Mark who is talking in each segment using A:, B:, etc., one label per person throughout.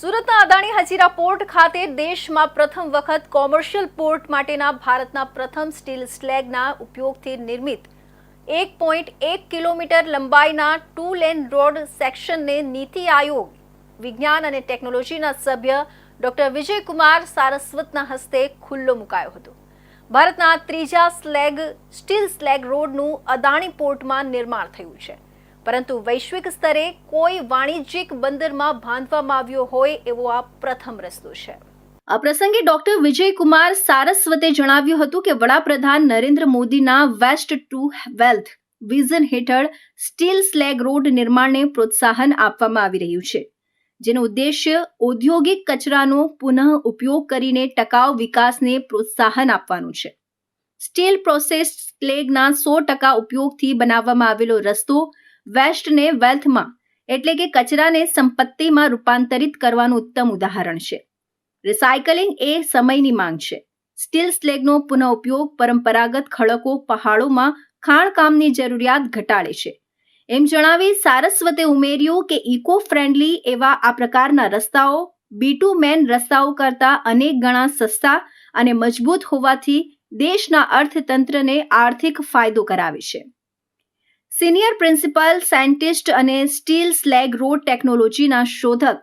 A: સુરતના અદાણી હજીરા પોર્ટ ખાતે દેશમાં પ્રથમ વખત કોમર્શિયલ પોર્ટ માટેના ભારતના પ્રથમ સ્ટીલ સ્લેગના ઉપયોગથી નિર્મિત એક પોઈન્ટ એક કિલોમીટર લંબાઈના two lane road સેક્શનને NITI Aayog, વિજ્ઞાન અને ટેકનોલોજીના સભ્ય ડોક્ટર વિજયકુમાર સારસ્વતના હસ્તે ખુલ્લો મુકાયો હતો. ભારતના ત્રીજા સ્લેગ, સ્ટીલ સ્લેગ રોડનું અદાણી પોર્ટમાં નિર્માણ થયું છે. પરંતુ વૈશ્વિક સ્તરે કોઈ વાણિજ્યિક બંદરમાં બાંધવામાં આવ્યો હોય એવો આ પ્રથમ રસ્તો છે. આ પ્રસંગે ડોક્ટર વિજયકુમાર સારસ્વતે જણાવ્યું હતું કે વડાપ્રધાન નરેન્દ્ર મોદીના વેસ્ટ ટુ વેલ્થ વિઝન હેઠળ સ્ટીલ સ્લેગ રોડ નિર્માણને પ્રોત્સાહન આપવામાં આવી રહ્યું છે, જેનો ઉદ્દેશ્ય ઔદ્યોગિક કચરાનો પુનઃ ઉપયોગ કરીને ટકાઉ વિકાસને પ્રોત્સાહન આપવાનું છે. સ્ટીલ પ્રોસેસ સ્લેગના સો ટકા ઉપયોગથી બનાવવામાં આવેલો રસ્તો વેસ્ટને વેલ્થમાં, એટલે કે કચરાને સંપત્તિમાં રૂપાંતરિત કરવાનું ઉત્તમ ઉદાહરણ છે. રિસાયકલિંગ એ સમયની માંગ છે. સ્ટીલ સ્લેગનો પુનઃ ઉપયોગ પરંપરાગત ખડકો પહાડોમાં ખાણકામની જરૂરિયાત ઘટાડે છે. એમ જણાવી સારસ્વતે ઉમેર્યું કે ઇકો ફ્રેન્ડલી એવા આ પ્રકારના રસ્તાઓ બીટુ મેન રસ્તાઓ કરતાં અનેક ગણા સસ્તા અને મજબૂત હોવાથી દેશના અર્થતંત્રને આર્થિક ફાયદો કરાવે છે. સિનિયર પ્રિન્સિપલ, સાયન્ટિસ્ટ અને સ્ટીલ સ્લેગ રોડ ટેકનોલોજીના શોધક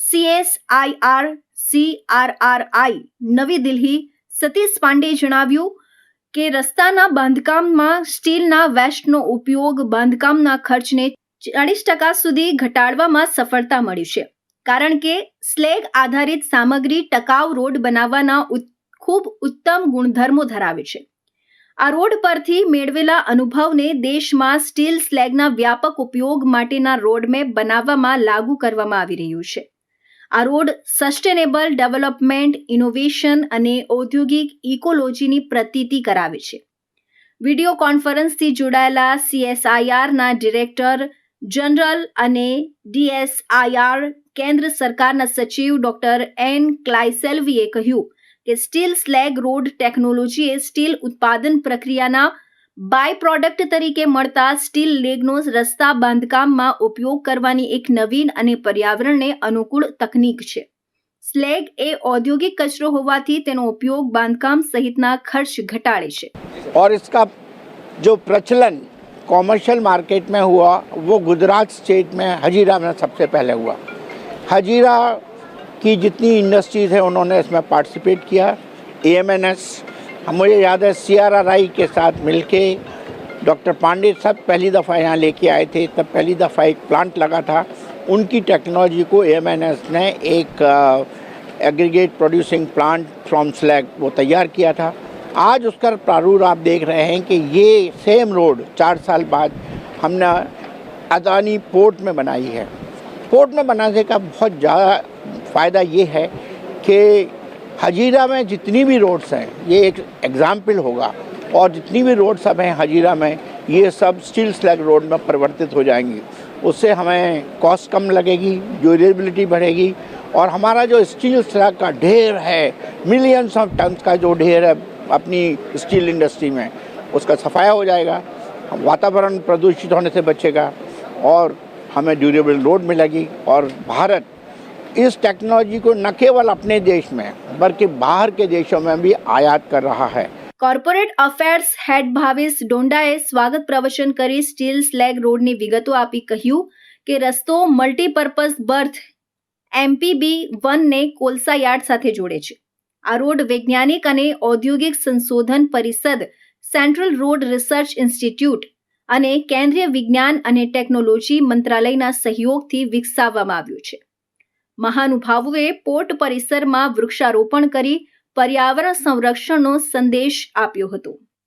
A: સીએસઆઈઆર સીઆરઆરઆઈ નવી દિલ્હી, સતીશ પાંડેએ જણાવ્યું કે રસ્તાના બાંધકામમાં સ્ટીલના વેસ્ટનો ઉપયોગ બાંધકામના ખર્ચને ચાળીસ ટકા સુધી ઘટાડવામાં સફળતા મળી છે. કારણ કે સ્લેગ આધારિત સામગ્રી ટકાઉ રોડ બનાવવાના ખૂબ ઉત્તમ ગુણધર્મો ધરાવે છે. આ રોડ પરથી મેળવેલા અનુભવને દેશમાં સ્ટીલ સ્લેગના વ્યાપક ઉપયોગ માટેના રોડમેપ બનાવવામાં લાગુ કરવામાં આવી રહ્યું છે. આ રોડ સસ્ટેનેબલ ડેવલપમેન્ટ, ઇનોવેશન અને ઔદ્યોગિક ઇકોલોજીની પ્રતીતિ કરાવે છે. વિડિયો કોન્ફરન્સથી જોડાયેલા સીએસઆઈઆરના ડિરેક્ટર, જનરલ અને ડીએસઆઈઆર કેન્દ્ર સરકારના સચિવ ડોક્ટર એન ક્લાઇસેલ્વીએ કહ્યું કે સ્ટીલ સ્લેગ રોડ ટેકનોલોજીએ સ્ટીલ ઉત્પાદન પ્રક્રિયાના બાય પ્રોડક્ટ તરીકે મળતા સ્ટીલ લેગનો રસ્તા બાંધકામમાં ઉપયોગ કરવાની એક નવીન અને પર્યાવરણને અનુકૂળ તકનીક છે સ્લેગ એ ઔદ્યોગિક કચરો હોવાથી તેનો ઉપયોગ બાંધકામ સહિતના ખર્ચ ઘટાડે છે
B: और इसका जो प्रचलन कॉमर्शियल मार्केट में हुआ वो गुजरात स्टेट में हजीरा में सबसे पहले हुआ हजीरा की जितनी इंडस्ट्रीज़ है उन्होंने इसमें पार्टिसिपेट किया। एम एन एस मुझे याद है सी आर आर आई के साथ मिलके डॉक्टर पांडे सब पहली दफ़ा यहाँ लेके आए थे। तब पहली दफ़ा एक प्लांट लगा था। उनकी टेक्नोलॉजी को ए एम एन एस ने एक aggregate producing plant from slag वो तैयार किया था। आज उसका प्रारूप आप देख रहे हैं कि ये सेम रोड चार साल बाद हमने अदानी पोर्ट में बनाई है। पोर्ट में बनाने का बहुत ज़्यादा फ़ायदा ये है कि हजीरा में जितनी भी रोड्स हैं, ये एक एग्ज़ाम्पल होगा। और जितनी भी रोड्स अब हैं हजीरा में, ये सब स्टील स्लैग रोड में परिवर्तित हो जाएँगी। उससे हमें कॉस्ट कम लगेगी ड्यूरेबिलिटी बढ़ेगी। और हमारा जो स्टील स्लैग का ढेर है मिलियंस ऑफ़ टन्स का जो ढेर है अपनी स्टील इंडस्ट्री में, उसका सफाया हो जाएगा। वातावरण प्रदूषित होने से बचेगा और हमें ड्यूरेबल रोड मिलेगी। और भारत इस टेक्नोलॉजी को न केवल अपने देश में बल्कि बाहर के देशों में भी आयात कर रहा है
A: કોર્પોરેટ અફેર્સ હેડ ભાવેશ ડોંડાએ સ્વાગત પ્રવચન કરી સ્ટીલ સ્લેગ રોડની વિગતો આપી કહ્યું કે રસ્તો મલ્ટીપર્પઝ બર્થ એમપીબી વનને કોલસા યાર્ડ સાથે જોડે છે આ રોડ વૈજ્ઞાનિક અને ઔદ્યોગિક સંશોધન પરિષદ સેન્ટ્રલ રોડ રિસર્ચ ઇન્સ્ટિટ્યૂટ અને કેન્દ્રીય વિજ્ઞાન અને ટેકનોલોજી મંત્રાલયના સહયોગથી વિકસાવવામાં આવ્યું છે મહાનુભાવોએ પોર્ટ પરિસરમાં વૃક્ષારોપણ કરી પર્યાવરણ સંરક્ષણનો સંદેશ આપ્યો હતો.